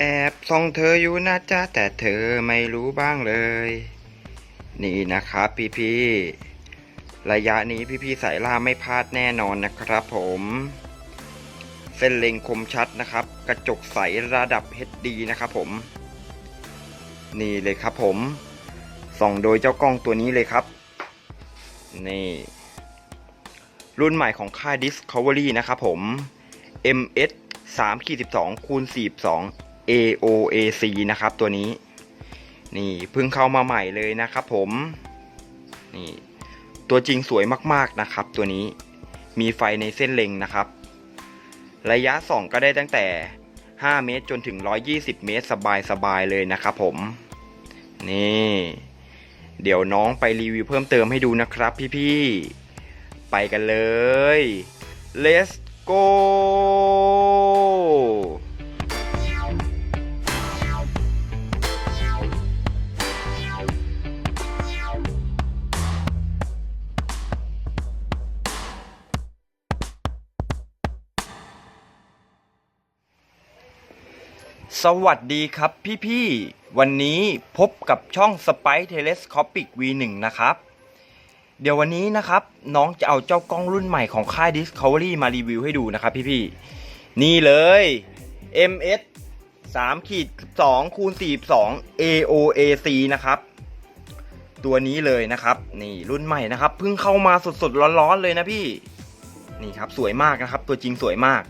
แอบส่องเธออยู่นะจ๊ะแต่เธอไม่รู้บ้างเลย นี่นะครับพี่ๆระยะนี้พี่ๆสายล่าไม่พลาดแน่นอนนะครับผม เส้นเล็งคมชัดนะครับ กระจกใสระดับ HD นะครับผม นี่เลยครับผมส่องโดยเจ้ากล้องตัวนี้เลยครับ นี่ รุ่นใหม่ของค่าย Discovery นะครับผม MS 3ขีด12คูณ42 AOAC นะครับตัวนี้ นี่เพิ่งเข้ามาใหม่เลยนะครับผมนี่ตัวจริงสวยมากๆนะครับ ตัวนี้มีไฟในเส้นเล็งนะครับ ระยะส่องก็ได้ตั้งแต่ 5 เมตรจนถึง 120 เมตรสบายๆเลยนะครับผมนี่เดี๋ยวน้องไปรีวิวเพิ่มเติมให้ดูนะครับพี่ๆ ไปกันเลย let's go สวัสดีครับพี่ๆ วันนี้พบกับช่อง Spy Telescopic V1 นะครับ เดี๋ยววันนี้นะครับ น้องจะเอาเจ้ากล้องรุ่นใหม่ของค่าย Discovery มารีวิวให้ดูนะครับพี่ๆ นี่เลย MS 3ขีด2คูณ42 AOAC นะครับ ตัวนี้เลยนะครับ นี่รุ่นใหม่นะครับ เพิ่งเข้ามาสดๆ ร้อนๆ เลยนะพี่ นี่ครับสวยมากนะครับ ตัวจริงสวยมาก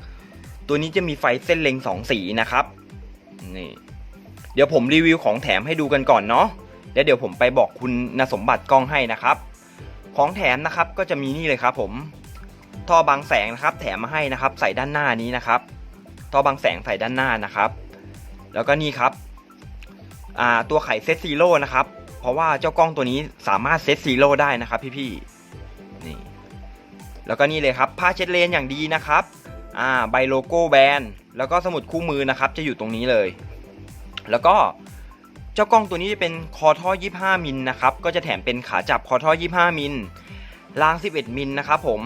ตัวนี้จะมีไฟเส้นเล็งสองสีนะครับ นี่ เดี๋ยวผมรีวิวของแถมให้ดูกันก่อนเนาะแล้วเดี๋ยวผมไปบอกคุณนสมบัติกล้องให้นะครับ ของแถมนะครับก็จะมีนี่เลยครับ ผม ท่อบังแสงนะครับ แถมมาให้นะครับ ใส่ด้านหน้านี้นะครับ ท่อบังแสงใส่ด้านหน้านะครับ แล้วก็นี่ครับตัวไขเซตซีโร่นะครับ เพราะว่าเจ้ากล้องตัวนี้สามารถเซตซีโร่ได้นะครับ พี่ๆนี่ แล้วก็นี่เลยครับผ้าเช็ดเลนอย่างดีนะครับ อ่าใบโลโก้แบรนด์แล้วก็สมุดคู่มือนะครับ จะอยู่ตรงนี้เลย แล้วก็เจ้ากล้องตัวนี้จะเป็นคอท่อ 25 มิลนะครับ ก็จะแถมเป็นขาจับคอท่อ 25 มิลราง 11 มิลนะครับผม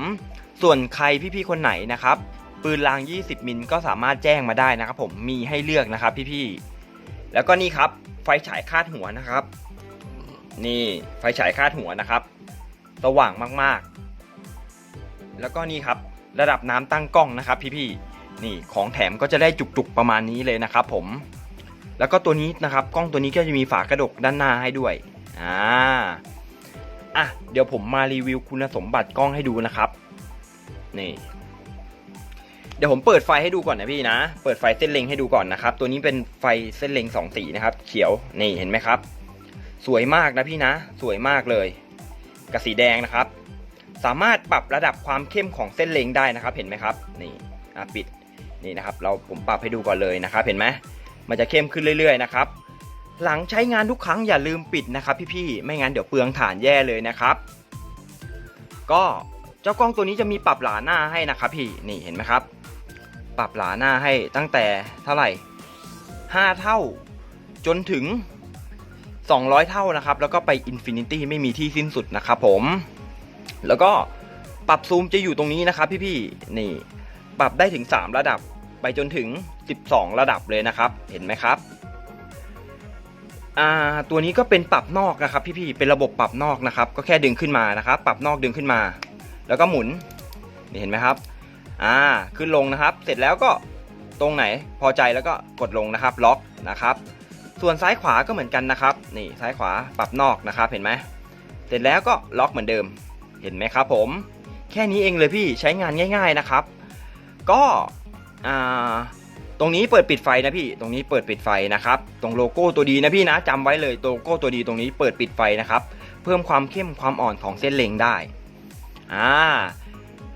ส่วนใครพี่ๆคนไหนนะครับ ปืนราง 20 มิลก็สามารถแจ้งมาได้นะครับผม มีให้เลือกนะครับพี่ๆ แล้วก็นี่ครับ ไฟฉายคาดหัวนะครับ นี่ไฟฉายคาดหัวนะครับ สว่างมากๆ แล้วก็นี่ครับ ระดับน้ำตั้งกล้องนะครับพี่ๆนี่ของแถมก็จะได้จุกๆประมาณนี้เลยนะครับผม แล้วก็ตัวนี้นะครับกล้องตัวนี้ก็จะมีฝากระดกด้านหน้าให้ด้วยอ่าอะเดี๋ยวผมมารีวิวคุณสมบัติกล้องให้ดูนะครับนี่เดี๋ยวผมเปิดไฟให้ดูก่อนนะพี่นะ เปิดไฟเส้นเล็งให้ดูก่อนนะครับ ตัวนี้เป็นไฟเส้นเล็งสองสีนะครับ เขียว นี่เห็นไหมครับ สวยมากนะพี่นะ สวยมากเลย กับสีแดงนะครับ สามารถปรับระดับความเข้มของเส้นเลงได้นะครับ เห็นไหมครับ นี่ปิดนี่นะครับ เราผมปรับให้ดูก่อนเลยนะครับ เห็นไหมมันจะเข้มขึ้นเรื่อยๆนะครับ หลังใช้งานทุกครั้งอย่าลืมปิดนะครับ พี่ๆ ไม่งั้นเดี๋ยวเปลืองฐานแย่เลยนะครับ ก็เจ้ากล้องตัวนี้จะมีปรับหลาหน้าให้นะครับพี่ นี่เห็นไหมครับ ปรับหลาหน้าให้ตั้งแต่เท่าไหร่ 5 เท่าจนถึง 200 เท่านะครับ แล้วก็ไปอินฟินิตี้ไม่มีที่สิ้นสุดนะครับผม แล้วก็ปรับซูมจะอยู่ตรงนี้นะครับพี่ๆนี่ ปรับได้ถึง 3 ระดับไปจนถึง 12 ระดับเลยนะครับ เห็นไหมครับอ่าตัวนี้ก็เป็นปรับนอกนะครับ พี่ๆเป็นระบบปรับนอกนะครับ ก็แค่ดึงขึ้นมานะครับ ปรับนอกดึงขึ้นมา แล้วก็หมุนนี่เห็นไหมครับอ่าขึ้นลงนะครับ เสร็จแล้วก็ตรงไหนพอใจแล้วก็กดลงนะครับ ล็อกนะครับ ส่วนซ้ายขวาก็เหมือนกันนะครับ นี่ซ้ายขวาปรับนอกนะครับ เห็นไหมเสร็จแล้วก็ล็อกเหมือนเดิม เห็นไหมครับผม แค่นี้เองเลยพี่ใช้งานง่าย ๆนะครับ ก็ตรงนี้เปิดปิดไฟนะพี่ ตรงนี้เปิดปิดไฟนะครับ ตรงโลโก้ตัวดีนะพี่นะจำไว้เลยโลโก้ตัวดีตรงนี้เปิดปิดไฟนะครับ เพิ่มความเข้มความอ่อนของเส้นเล็งได้อ่า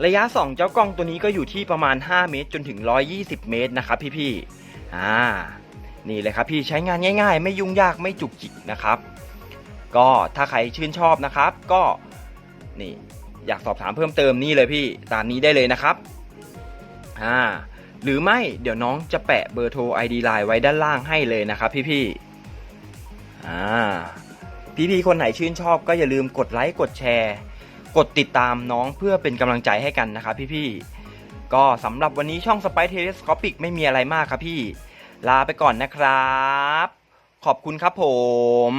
ระยะสองเจ้ากล้องตัวนี้ก็อยู่ที่ประมาณ 5 เมตร จนถึง 120 เมตรนะครับพี่ๆอ่านี่เลยครับพี่ใช้งานง่าย ๆ ไม่ยุ่งยากไม่จุกจิกนะครับ ก็ถ้าใครชื่นชอบนะครับ ก็ นี่อยากสอบถามเพิ่มเติมนี่เลยพี่ตามนี้ได้เลยนะครับอ่าหรือไม่เดี๋ยวน้องจะแปะเบอร์โทร ID Line ไว้ด้านล่างให้เลยนะครับพี่ๆอ่าพี่ๆคนไหนชื่นชอบก็อย่าลืมกดไลค์กดแชร์ กดติดตามน้องเพื่อเป็นกำลังใจให้กันนะครับพี่ๆก็สำหรับวันนี้ช่อง Spy Telescopic ไม่มีอะไรมากครับพี่ ลาไปก่อนนะครับ ขอบคุณครับผม